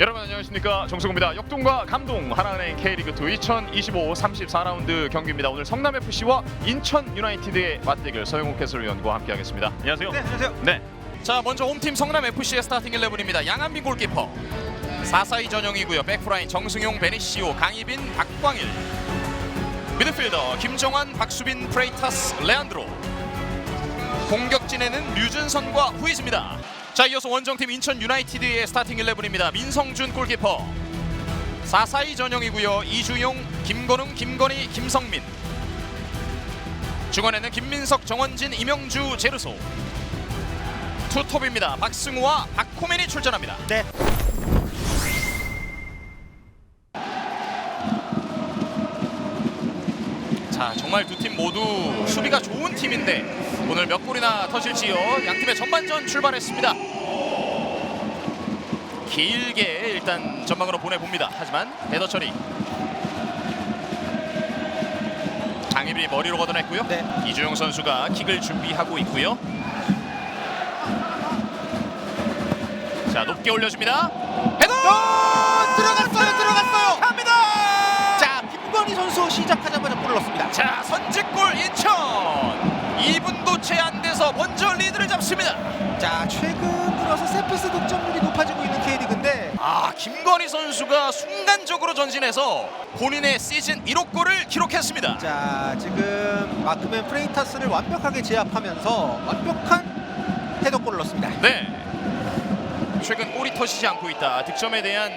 여러분 안녕하십니까 정수구입니다. 역동과 감동 하나은행 K리그 2 2025 34라운드 경기입니다. 오늘 성남 FC와 인천 유나이티드의 맞대결 서영욱 해설위원과 함께하겠습니다. 안녕하세요. 네, 안녕하세요. 네. 자 먼저 홈팀 성남 FC의 스타팅 11입니다. 양한빈 골키퍼 4-4-2 전형이고요. 백프라인 정승용, 베니시오, 강희빈, 박광일 미드필더 김정환, 박수빈, 프레이타스, 레안드로 공격진에는 류준선과 후이즈입니다. 자 이어서 원정팀 인천 유나이티드의 스타팅 11입니다. 민성준 골키퍼 4-4-2 전형이고요. 이주용, 김건웅, 김건희, 김성민 중원에는 김민석, 정원진, 이명주, 제르소 투톱입니다. 박승우와 박호맨이 출전합니다. 네. 자 정말 두 팀 모두 수비가 좋은 팀인데 오늘 몇 골이나 터질지요. 양 팀의 전반전 출발했습니다. 길게 일단 전방으로 보내봅니다. 하지만 헤더 처리 장희빈이 머리로 걷어냈고요. 네. 이주영 선수가 킥을 준비하고 있고요. 자 높게 올려줍니다. 헤더! 어, 들어갔어요, 들어갔어요. 갑니다! 자, 김건희 선수 시작하자마자 골을 넣습니다. 자 선제골 인천 2분도 채 안 돼서 먼저 리드를 잡습니다 자, 최근 들어서 세피스 득점률이 높아지고 있는 K리그인데 아 김건희 선수가 순간적으로 전진해서 본인의 시즌 1호 골을 기록했습니다 자, 지금 마크맨 프레이타스를 완벽하게 제압하면서 완벽한 헤더골을 넣습니다. 네 최근 골이 터지지 않고 있다 득점에 대한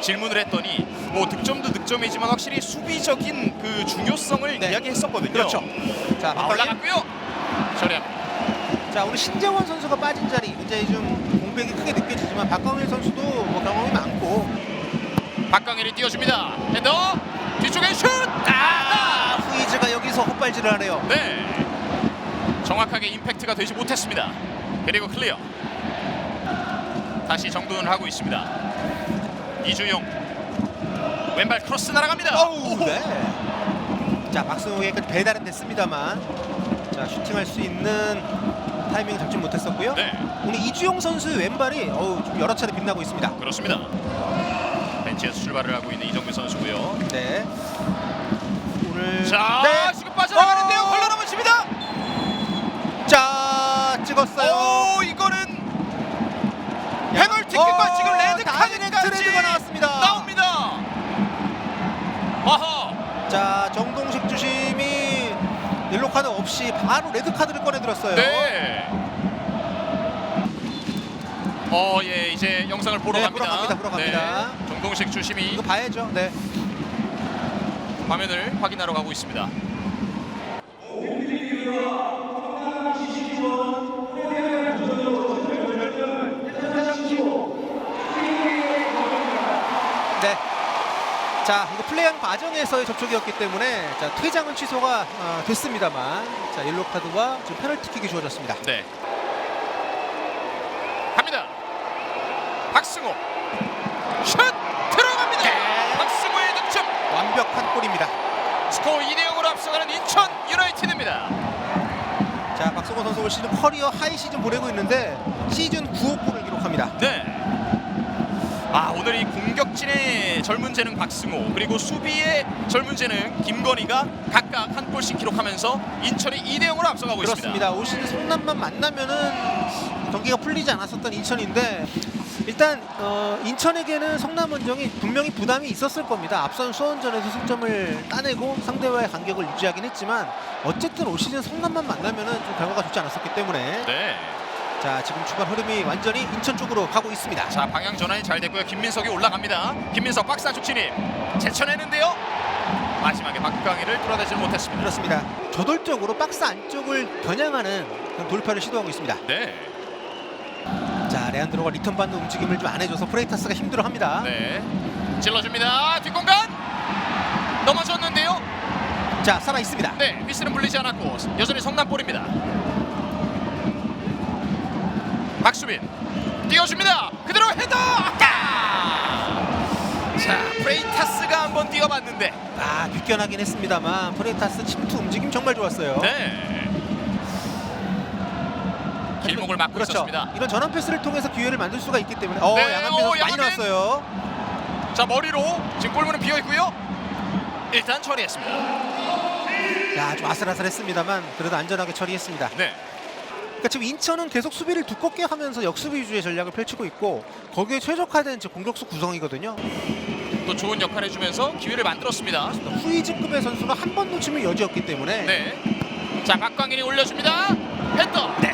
질문을 했더니 뭐 득점도 득점이지만 확실히 수비적인 그 중요성을 네. 이야기했었거든요 그렇죠. 자, 아, 박광일. 올라갔고요 자, 오늘 신재원 선수가 빠진 자리. 굉장히 좀 공백이 크게 느껴지지만 박광일 선수도 뭐 경험이 많고. 박광일이 띄워줍니다. 헤더 뒤쪽에 슛! 아! 후이즈가 여기서 헛발질을 하네요. 네. 정확하게 임팩트가 되지 못했습니다. 그리고 클리어. 다시 정돈을 하고 있습니다. 이주용. 왼발 크로스 날아갑니다. 어우, 네. 자, 박승호에게까지 배달은 됐습니다만. 자, 슈팅할 수 있는 타이밍을 잡지 못했었고요. 네 오늘 이주용 선수의 왼발이 어우, 좀 여러 차례 빛나고 있습니다. 그렇습니다 벤치에서 출발을 하고 있는 이정민 선수고요 네. 오늘 자 네. 지금 빠져나가는데요 어! 걸러 넘어집니다 자, 찍었어요. 오 이거는 페널티킥과 어, 지금 레드 카드까지 레드가 나왔습니다. 나옵니다 아하 자, 정동식 주심이 카드 없이 바로 레드 카드를 꺼내 들었어요. 네. 어, 예, 이제 영상을 보러 네, 갑니다. 보러 갑니다, 보러 갑니다. 네, 정동식 주심이 이거 봐야죠. 네. 화면을 확인하러 가고 있습니다. 자, 이거 플레이한 과정에서의 접촉이었기 때문에 자, 퇴장은 취소가 어, 됐습니다만 자, 옐로 카드와 지금 페널티킥이 주어졌습니다. 네. 갑니다. 박승호. 슛 들어갑니다. 네. 박승호의 득점. 완벽한 골입니다. 스코어 2대 0으로 앞서가는 인천 유나이티드입니다. 자, 박성호 선수 올 시즌 커리어 하이 시즌 보내고 있는데 시즌 9호 골을 기록합니다. 네. 아 오늘 이 공 격진의 젊은 재능 박승호 그리고 수비의 젊은 재능 김건희가 각각 한 골씩 기록하면서 인천이 2대 0으로 앞서가고 있습니다. 그렇습니다. 올 시즌 성남만 만나면은 경기가 풀리지 않았었던 인천인데 일단 어, 인천에게는 성남 원정이 분명히 부담이 있었을 겁니다. 앞선 수원전에서 승점을 따내고 상대와의 간격을 유지하긴 했지만 어쨌든 올 시즌 성남만 만나면은 좀 결과가 좋지 않았었기 때문에 네. 자 지금 주간 흐름이 완전히 인천 쪽으로 가고 있습니다. 자 방향 전환이 잘 됐고요. 김민석이 올라갑니다. 김민석 박스 안쪽 진입. 제쳐내는데요. 마지막에 박광희를 뚫어내지 못했습니다. 그렇습니다. 저돌적으로 박스 안쪽을 겨냥하는 그런 돌파를 시도하고 있습니다. 네. 자 레안드로가 리턴 받는 움직임을 좀 안 해줘서 프레이타스가 힘들어합니다. 네. 찔러줍니다. 뒷공간 넘어졌는데요. 자 살아 있습니다. 네. 미스는 불리지 않았고 여전히 성남볼입니다. 박수빈 띄워줍니다. 그대로 헤더. 아까. 자 프레이타스가 한번 뛰어봤는데 아 비껴나긴 했습니다만 프레이타스 침투 움직임 정말 좋았어요. 네. 길목을 막고 그렇죠. 있었습니다. 이런 전환 패스를 통해서 기회를 만들 수가 있기 때문에 어, 네, 양한빈 오, 선수 많이 양한빈. 나왔어요. 자 머리로 지금 골문은 비어 있고요. 일단 처리했습니다. 야, 좀 아슬아슬했습니다만 그래도 안전하게 처리했습니다. 네. 그러니까 지금 인천은 계속 수비를 두껍게 하면서 역수비 위주의 전략을 펼치고 있고 거기에 최적화된 지금 공격수 구성이거든요. 또 좋은 역할 해주면서 기회를 만들었습니다. 후이즈급의 선수가 한 번 놓치면 여지였기 때문에 네. 자 박광일이 올려줍니다. 헤더. 네.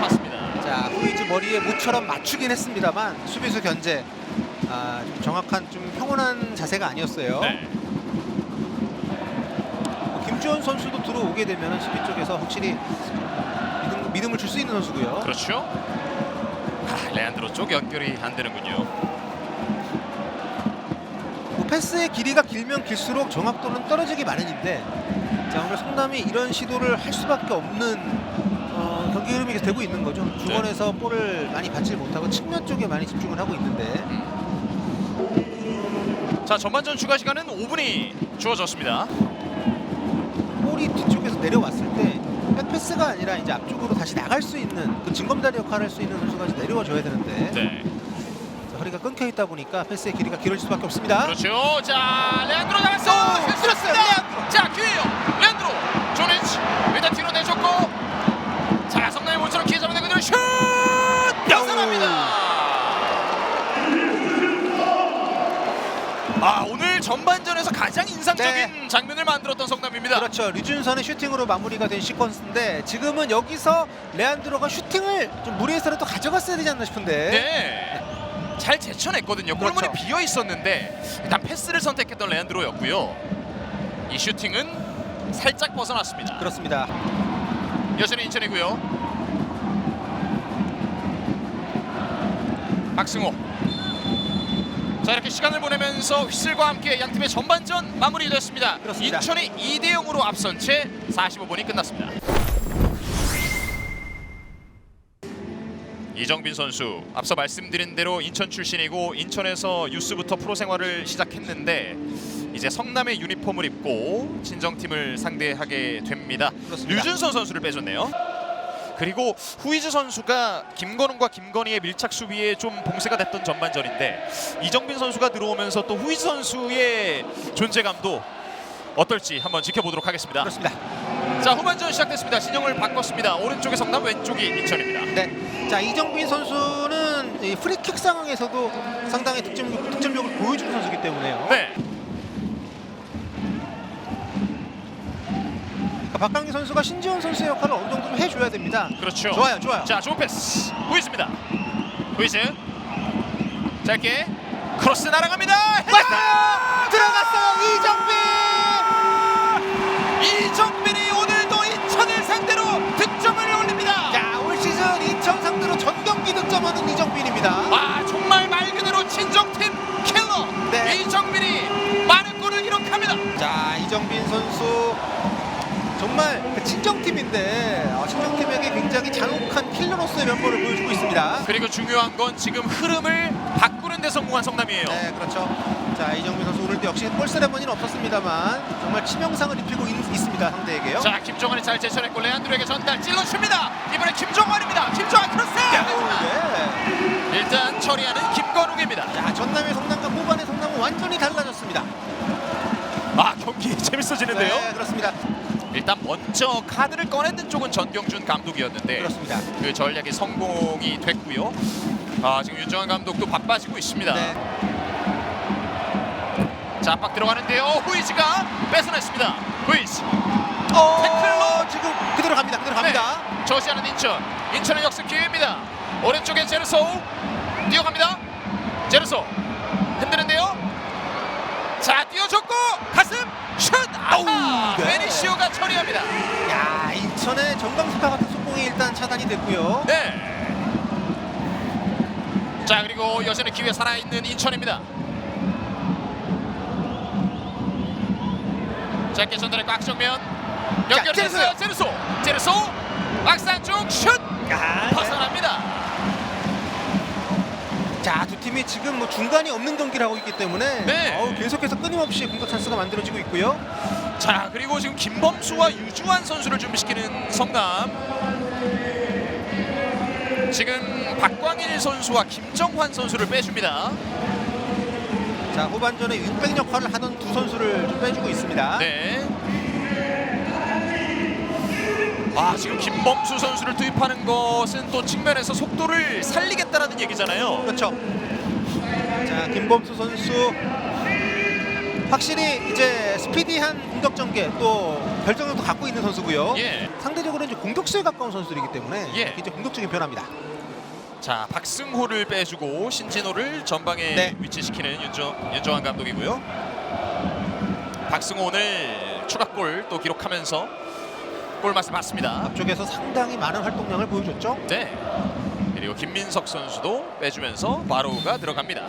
봤습니다. 자 후이즈 머리에 모처럼 맞추긴 했습니다만 수비수 견제 아, 좀 정확한 좀 평온한 자세가 아니었어요. 네. 뭐 김주원 선수도 들어오게 되면 수비 쪽에서 확실히 믿음, 믿음을 줄 수 있는 선수고요. 그렇죠. 아, 레안드로 쪽 연결이 안 되는군요. 뭐 패스의 길이가 길면 길수록 정확도는 떨어지기 마련인데 자 오늘 성남이 이런 시도를 할 수밖에 없는 어, 경기 흐름이 계속 되고 있는 거죠. 중원에서 볼을 많이 받지 못하고 측면 쪽에 많이 집중을 하고 있는데 자 전반전 추가 시간은 5분이 주어졌습니다. 볼이 뒤쪽에서 내려왔을 패스가 아니라 이제 앞쪽으로 다시 나갈 수 있는 그 징검다리 역할을 할 수 있는 선수가 이제 내려와 줘야 되는데 네. 자, 허리가 끊겨 있다 보니까 패스의 길이가 길어질 수밖에 없습니다. 그렇죠. 자 레안드로 나갔어. 오, 실수했습니다. 레안드로. 자 기회요. 레안드로. 조니치 일단 뒤로 내줬고. 자 성남이 모처럼 기회 잡아내고 그대로 슛 벗어납니다. 아 오늘 전반전에서 가장 인상적인 장면을 만들었던 성남입니다. 그렇죠. 류준선의 슈팅으로 마무리가 된 시퀀스인데 지금은 여기서 레안드로가 슈팅을 좀 무리해서라도 가져갔어야 되지 않나 싶은데 네. 잘 제쳐냈거든요. 그렇죠. 비어 있었는데 일단 패스를 선택했던 레안드로였고요. 이 슈팅은 살짝 벗어났습니다. 그렇습니다. 여전히 인천이고요. 박승호. 자 이렇게 시간을 보내면서 휘슬과 함께 양 팀의 전반전 마무리됐습니다. 그렇습니다. 인천이 2대 0으로 앞선 채 45분이 끝났습니다. 이정빈 선수 앞서 말씀드린 대로 인천 출신이고 인천에서 유스부터 프로 생활을 시작했는데 이제 성남의 유니폼을 입고 친정팀을 상대하게 됩니다. 그렇습니다. 류준선 선수를 빼줬네요. 그리고 후이즈 선수가 김건웅과 김건희의 밀착 수비에 좀 봉쇄가 됐던 전반전인데 이정빈 선수가 들어오면서 또 후이즈 선수의 존재감도 어떨지 한번 지켜보도록 하겠습니다. 그렇습니다. 자 후반전 시작됐습니다. 진영을 바꿨습니다. 오른쪽에 성남, 왼쪽이 인천입니다. 네. 자 이정빈 선수는 이 프리킥 상황에서도 상당히 득점, 득점력을 보여주는 선수이기 때문에요. 네. 그러니까 박강기 선수가 신지원 선수의 역할을 어느 정도 좀 해줘야 됩니다. 그렇죠. 좋아요, 좋아요. 자, 좋은 패스. 후이즈입니다. 후이즈. 짧게 크로스 날아갑니다. 맞다! 들어갔어요 이정빈. 이정빈이 오늘도 인천을 상대로 득점을 올립니다. 자, 올 시즌 인천 상대로 전 경기 득점하는 이정빈입니다. 아, 정말 말 그대로 친정팀 킬러. 네. 이정빈이 많은 골을 기록합니다. 자, 이정빈 선수 정말 그 친정팀인데 어, 친정팀에게 굉장히 잔혹한 킬러로서의 면모를 보여주고 있습니다. 그리고 중요한 건 지금 흐름을 바꾸는 데 성공한 성남이에요. 네, 그렇죠. 자, 이정빈 선수 오늘도 역시 골 세레머니는 없었습니다만 정말 치명상을 입히고 있, 있습니다 상대에게요. 자, 김종환이 잘 제쳐냈고 레안드로에게 전달 찔러줍니다. 이번에 김종환입니다. 김종환 크로스. 네. 일단 처리하는 김건욱입니다. 자, 전남의 성남과 후반의 성남은 완전히 달라졌습니다. 아 경기 재밌어지는데요. 네, 그렇습니다. 일단 먼저 카드를 꺼냈던 쪽은 전경준 감독이었는데 그렇습니다. 그 전략이 성공이 됐고요. 아 지금 윤정환 감독도 바빠지고 있습니다. 네. 자 압박 들어가는데요. 후이즈가 뺏어냈습니다. 후이즈. 어, 태클로! 지금 그대로 갑니다. 그대로 갑니다. 네, 저시하는 인천. 인천의 역습 기회입니다. 오른쪽에 제르소 뛰어갑니다. 제르소 흔드는데요. 자 뛰어줬고 가슴 슛. 아우 아우, 네. 처리합니다. 야, 인천의 정강스파 같은 속공이 일단 차단이 됐고요. 네. 자 그리고 여전히 기회 살아있는 인천입니다. 짧게 전달했고 악정면 연결됐어요. 제르소 제르소 박산 쪽슛 야, 벗어납니다. 자, 두 팀이 지금 뭐 중간이 없는 경기를 하고 있기 때문에 네. 어우, 계속해서 끊임없이 공격 찬스가 만들어지고 있고요. 자 그리고 지금 김범수와 유주환 선수를 준비시키는 성남 지금 박광일 선수와 김정환 선수를 빼줍니다. 자 후반전에 윙백 역할을 하던 두 선수를 좀 빼주고 있습니다. 네. 아 지금 김범수 선수를 투입하는 것은 또 측면에서 속도를 살리겠다라는 얘기잖아요. 그렇죠. 자 김범수 선수 확실히 이제 스피디한 공격 전개 또 결정력도 갖고 있는 선수고요. 예. 상대적으로 이제 공격수에 가까운 선수이기 때문에 예. 이제 공격적인 변화입니다. 자 박승호를 빼주고 신진호를 전방에 네. 위치시키는 윤정 윤정환 감독이고요. 박승호 오늘 추가골 또 기록하면서 골 맛을 봤습니다. 앞쪽에서 상당히 많은 활동량을 보여줬죠. 네. 그리고 김민석 선수도 빼주면서 바로우가 들어갑니다.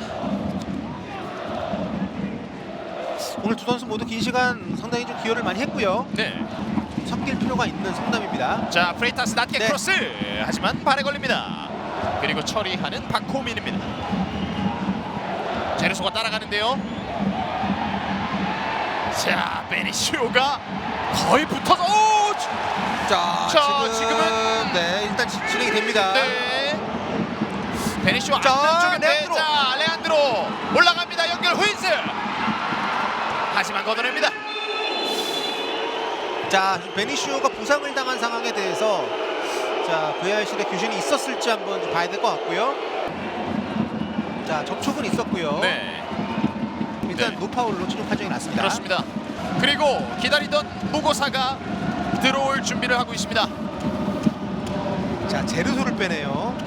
오늘 두 선수 모두 긴 시간 상당히 좀 기여를 많이 했고요. 네. 좀 섞일 필요가 있는 성남입니다. 자 프레이타스 낮게 네. 크로스 하지만 발에 걸립니다. 그리고 처리하는 박호민입니다. 제르소가 따라가는데요. 자 베니시오가 거의 붙어서 오! 자, 자, 지금은- 네 일단 지- 진행이 됩니다. 네. 베니시오 자, 안쪽인데 레안드로. 자 레안드로 올라갑니다. 연결 후이스. 하지만 걷어냅니다. 자 베니시오가 부상을 당한 상황에 대해서 자 VR실에 교신이 있었을지 한번 좀 봐야 될 것 같고요. 자 접촉은 있었고요. 네. 일단 네. 노파울로 최종 판정이 났습니다. 그렇습니다. 그리고 기다리던 무고사가 들어올 준비를 하고 있습니다. 자 제르소를 빼네요.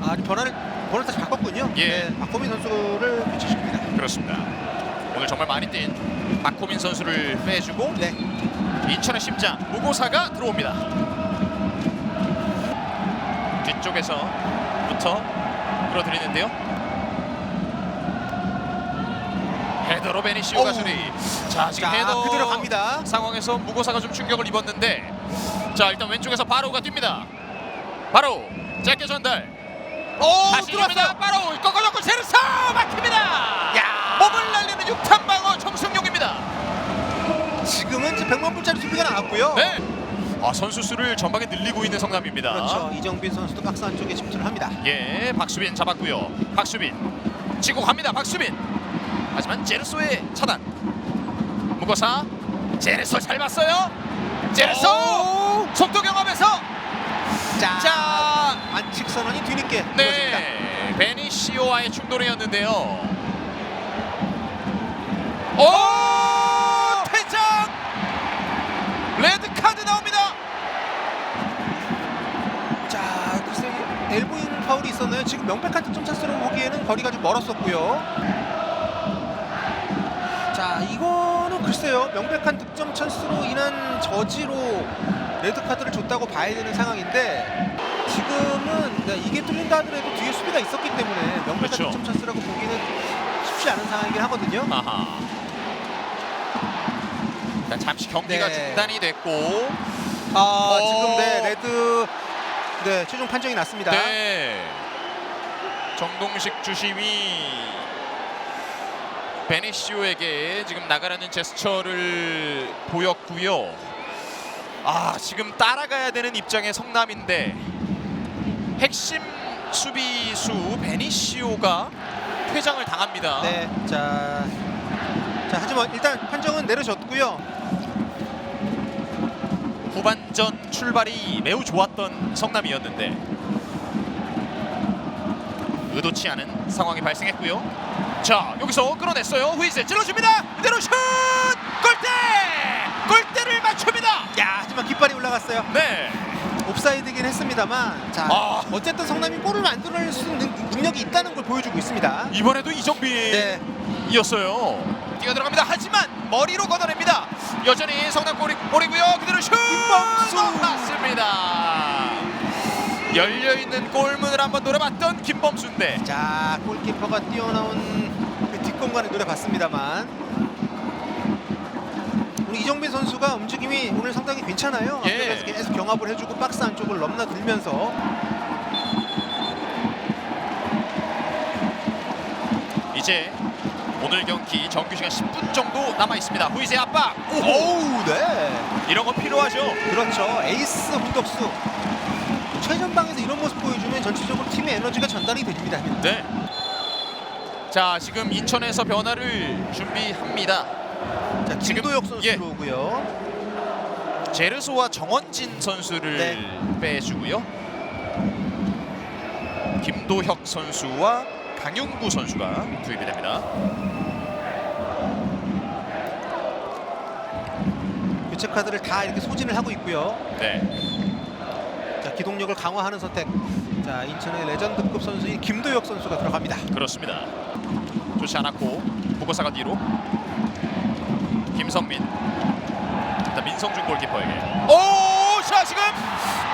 아 변화를 번호를 다시 바꿨군요. 예. 네, 박호민 선수를 교체시킵니다. 그렇습니다. 오늘 정말 많이 뛴 박호민 선수를 빼주고 네. 인천의 심장 무고사가 들어옵니다. 뒤쪽에서부터 끌어들이는데요. 헤더로 베니시오가. 수리. 자 지금 자 헤더 그대로 갑니다. 상황에서 무고사가 좀 충격을 입었는데 자 일단 왼쪽에서 바로가 뜁니다. 바로 짧게 전달. 오 다시 줍니다. 바로 꺾어놓고 제르사 막힙니다. 야. 몸을 날리는 육탄 방어 정승용입니다. 지금은 이제 100만 불짜리 수비가 나왔고요. 네. 아 선수 수를 전방에 늘리고 있는 성남입니다. 그렇죠. 이정빈 선수도 박스 안쪽에 침투를 합니다. 예, 박수빈 잡았고요. 박수빈 치고 갑니다. 박수빈. 하지만 제르소의 차단. 무거사 제르소 잘 봤어요. 제르소 오! 속도 경험에서 자, 자, 안칙 선언이 뒤늦게 이루어집니다. 네 베니시오와의 충돌이었는데요. 오 퇴장 레드 카드 나옵니다. 자, 글쎄 엘보잉 파울이 있었나요? 지금 명백한 득점 찬스로 보기에는 거리가 좀 멀었었고요. 자, 이거는 글쎄요. 명백한 득점 찬스로 인한 저지로 레드 카드를 줬다고 봐야 되는 상황인데 지금은 네, 이게 뚫린다 하더라도 뒤에 수비가 있었기 때문에 명백한 그렇죠. 득점 찬스라고 보기는 쉽지 않은 상황이긴 하거든요. 아하. 일단 잠시 경기가 네. 중단이 됐고 아, 어. 지금 네, 레드 네, 최종 판정이 났습니다. 네. 정동식 주심이 베니시오에게 지금 나가라는 제스처를 보였고요. 아 지금 따라가야 되는 입장의 성남인데 핵심 수비수 베니시오가 퇴장을 당합니다. 네, 자, 자 하지만 일단 판정은 내려졌고요. 후반전 출발이 매우 좋았던 성남이었는데 의도치 않은 상황이 발생했고요. 자 여기서 끌어냈어요. 후이스 찔러줍니다. 그대로 슛! 골대! 골대를 맞춥니다. 야, 하지만 깃발이 올라갔어요. 네. 옵사이드긴 했습니다만, 자, 아. 어쨌든 성남이 골을 만들어낼 수 있는 능력이 있다는 걸 보여주고 있습니다. 이번에도 이정빈이었어요. 네, 뛰어 들어갑니다. 하지만 머리로 걷어냅니다. 여전히 성남 골이 골이고요. 그대로 슛! 김범수! 맞습니다. 열려 있는 골문을 한번 노려봤던 김범수인데 자, 골키퍼가 뛰어나온 그 뒷공간을 노려봤습니다만. 우리 이정빈 선수가 움직임이 오늘 상당히 괜찮아요. 예. 앞쪽에서 계속 경합을 해주고 박스 안쪽을 넘나들면서 이제 오늘 경기 정규 시간 10분 정도 남아 있습니다. 후이세 압박. 오우, 네. 이런 거 필요하죠. 그렇죠. 에이스 공격수. 최전방에서 이런 모습 보여주면 전체적으로 팀의 에너지가 전달이 됩니다. 네. 자 지금 인천에서 변화를 준비합니다. 자, 김도혁 선수 예. 들어오고요. 제르소와 정원진 선수를 네. 빼주고요. 김도혁 선수와 강윤구 선수가 투입이 됩니다. 교체 카드를 다 이렇게 소진을 하고 있고요. 네. 자, 기동력을 강화하는 선택. 자, 인천의 레전드급 선수인 김도혁 선수가 들어갑니다. 그렇습니다. 좋지 않았고 보고사가 뒤로 김성민 일단 민성준 골키퍼에게 오! 자 지금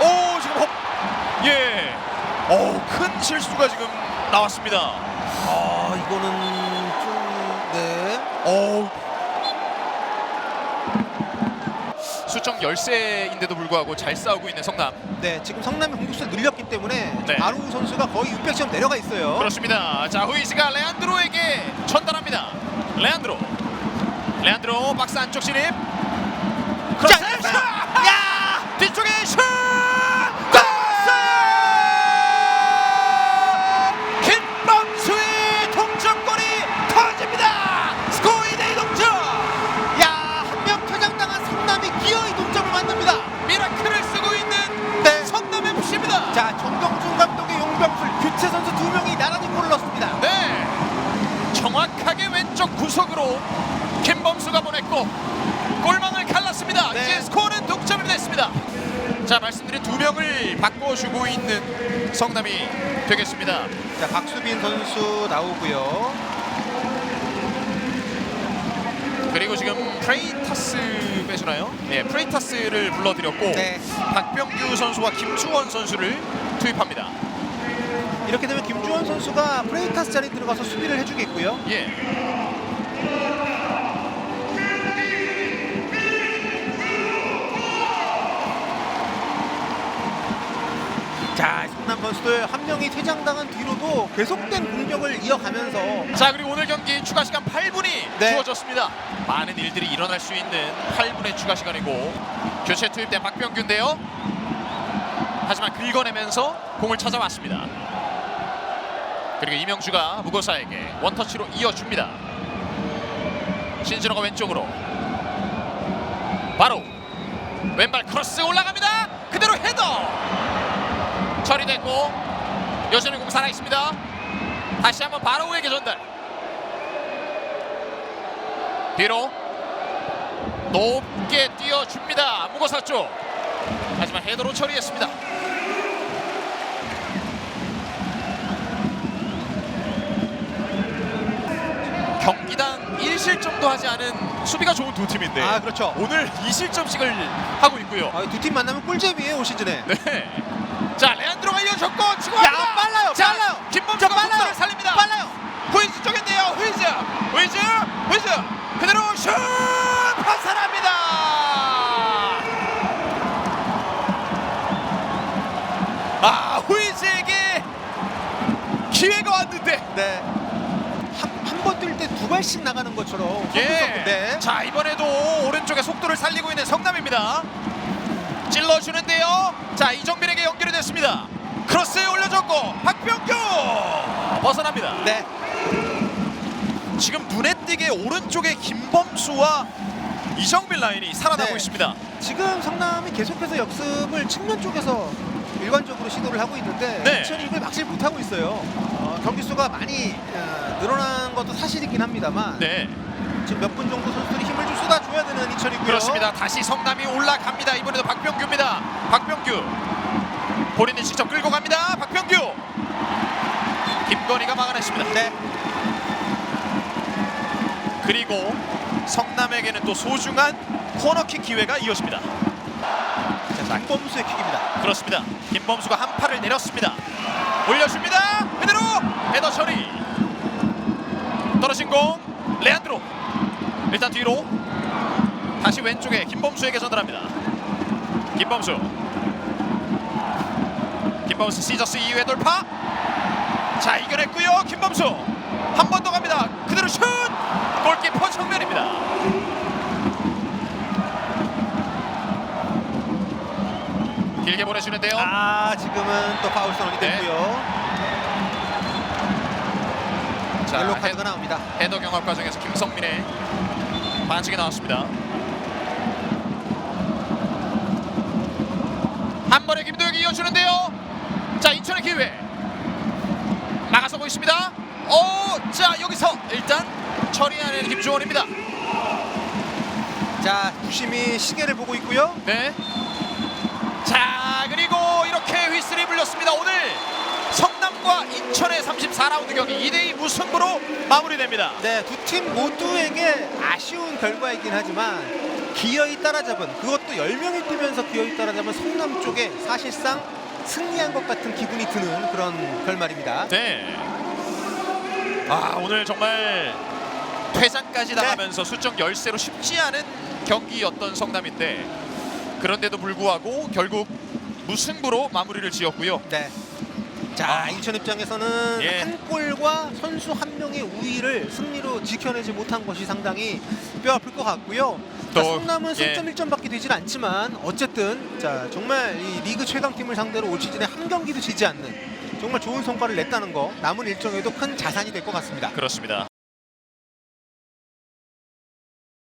오 지금 헛 예. 오큰 실수가 지금 나왔습니다. 아, 이거는 좀 네. 오. 수적 13인데도 불구하고 잘 싸우고 있는 성남. 네, 지금 성남이 공격수를 늘렸기 때문에 네. 아루 선수가 거의 600점 내려가 있어요. 그렇습니다. 자 후이스가 레안드로에게 전달합니다. 레안드로. 레안드로 박스 안쪽 진입. 크로스! 야! 뒤쪽에 슛! 왼쪽 구석으로 김범수가 보냈고 골망을 갈랐습니다. 네. 이제 스코어는 동점이 됐습니다. 자 말씀드린 두 명을 바꿔주고 있는 성남이 되겠습니다. 자, 박수빈 선수 나오고요. 그리고 지금 프레이타스 빼주나요? 네, 프레이타스를 불러드렸고 네. 박병규 선수와 김주원 선수를 투입합니다. 이렇게 되면 김주원 선수가 프레이타스 자리에 들어가서 수비를 해주겠고요. 예. 선수들 한 명이 퇴장당한 뒤로도 계속된 공격을 이어가면서 자 그리고 오늘 경기 추가 시간 8분이 네. 주어졌습니다. 많은 일들이 일어날 수 있는 8분의 추가 시간이고 교체 투입된 박병규인데요. 하지만 긁어내면서 공을 찾아왔습니다. 그리고 이명주가 무고사에게 원터치로 이어줍니다. 신진호가 왼쪽으로 바로 왼발 크로스 올라갑니다. 그대로 헤더 처리됐고 여전히 공 살아 있습니다. 다시 한번 바로우에게 전달. 뒤로 높게 뛰어줍니다. 무거사 쪽. 하지만 헤더로 처리했습니다. 경기당 1실점도 하지 않은 수비가 좋은 두 팀인데 아, 그렇죠. 오늘 2실점씩을 하고 있고요. 아, 두 팀 만나면 꿀잼이에요, 올 시즌에. 네. 자 이어 줬고 치고 야, 갑니다. 빨라요, 자, 빨라요. 김범수가 자, 빨라요. 살립니다. 빨라요. 후이즈 쪽인데요. 후이즈, 후이즈, 후이즈. 그대로 슛 파산합니다. 아 후이즈에게 기회가 왔는데. 네. 한번뛸때두 발씩 나가는 것처럼. 예. 네. 자 이번에도 오른쪽에 속도를 살리고 있는 성남입니다. 찔러주는데요. 자 이정민에게 연결이 됐습니다. 크로스에 올려줬고 박병규 벗어납니다. 네. 지금 눈에 띄게 오른쪽에 김범수와 이정민 라인이 살아나고 네. 있습니다. 지금 성남이 계속해서 역습을 측면 쪽에서 일관적으로 시도를 하고 있는데 네. 인천이 이걸 막질 못하고 있어요. 어, 경기 수가 많이 어, 늘어난 것도 사실이긴 합니다만 네, 지금 몇 분 정도 선수들이 힘을 좀 쏟아줘야 되는 인천이고요. 그렇습니다. 다시 성남이 올라갑니다. 이번에도 박병규입니다. 박병규 본인이 직접 끌고 갑니다. 박병규 김건희가 막아냈습니다. 네. 그리고 성남에게는 또 소중한 코너킥 기회가 이어집니다. 자, 김범수의 킥입니다. 그렇습니다. 김범수가 한 팔을 내렸습니다. 올려줍니다. 그대로 헤더 처리. 떨어진 공 레안드로. 일단 뒤로 다시 왼쪽에 김범수에게 전달합니다. 김범수. 김범수 시저스 이후에 돌파. 자 이겨냈고요. 김범수 한 번 더 갑니다. 그대로 슛. 골키퍼 정면입니다. 길게 보내주는데요. 아 지금은 또 파울 선언이 네. 됐고요. 자, 옐로 헤, 카드가 나옵니다. 헤더 경합 과정에서 김성민의 반칙이 나왔습니다. 한 번에 김도혁이 이어주는데요. 자 인천의 기회 나가서고 있습니다. 오, 자 여기서 일단 처리하는 김주원입니다. 자 부심이 시계를 보고 있고요. 네. 자 그리고 이렇게 휘슬이 불렸습니다. 오늘 성남과 인천의 34라운드 경기 2대2 무승부로 마무리됩니다. 네, 두 팀 모두에게 아쉬운 결과이긴 하지만 기어이 따라잡은 그것도 10명이 뛰면서 기어이 따라잡은 성남 쪽에 사실상 승리한 것 같은 기분이 드는 그런 결말입니다. 네. 아 오늘 정말 퇴장까지 네. 나가면서 수적 열세로 쉽지 않은 경기였던 성남인데 그런데도 불구하고 결국 무승부로 마무리를 지었고요. 네. 자, 아. 인천 입장에서는 예. 한 골과 선수 한 명의 우위를 승리로 지켜내지 못한 것이 상당히 뼈 아플 것 같고요. 자, 또, 성남은 예. 승점 1점밖에 되질 않지만 어쨌든 자 정말 이 리그 최강 팀을 상대로 올 시즌에 한 경기도 지지 않는 정말 좋은 성과를 냈다는 거 남은 일정에도 큰 자산이 될 것 같습니다. 그렇습니다.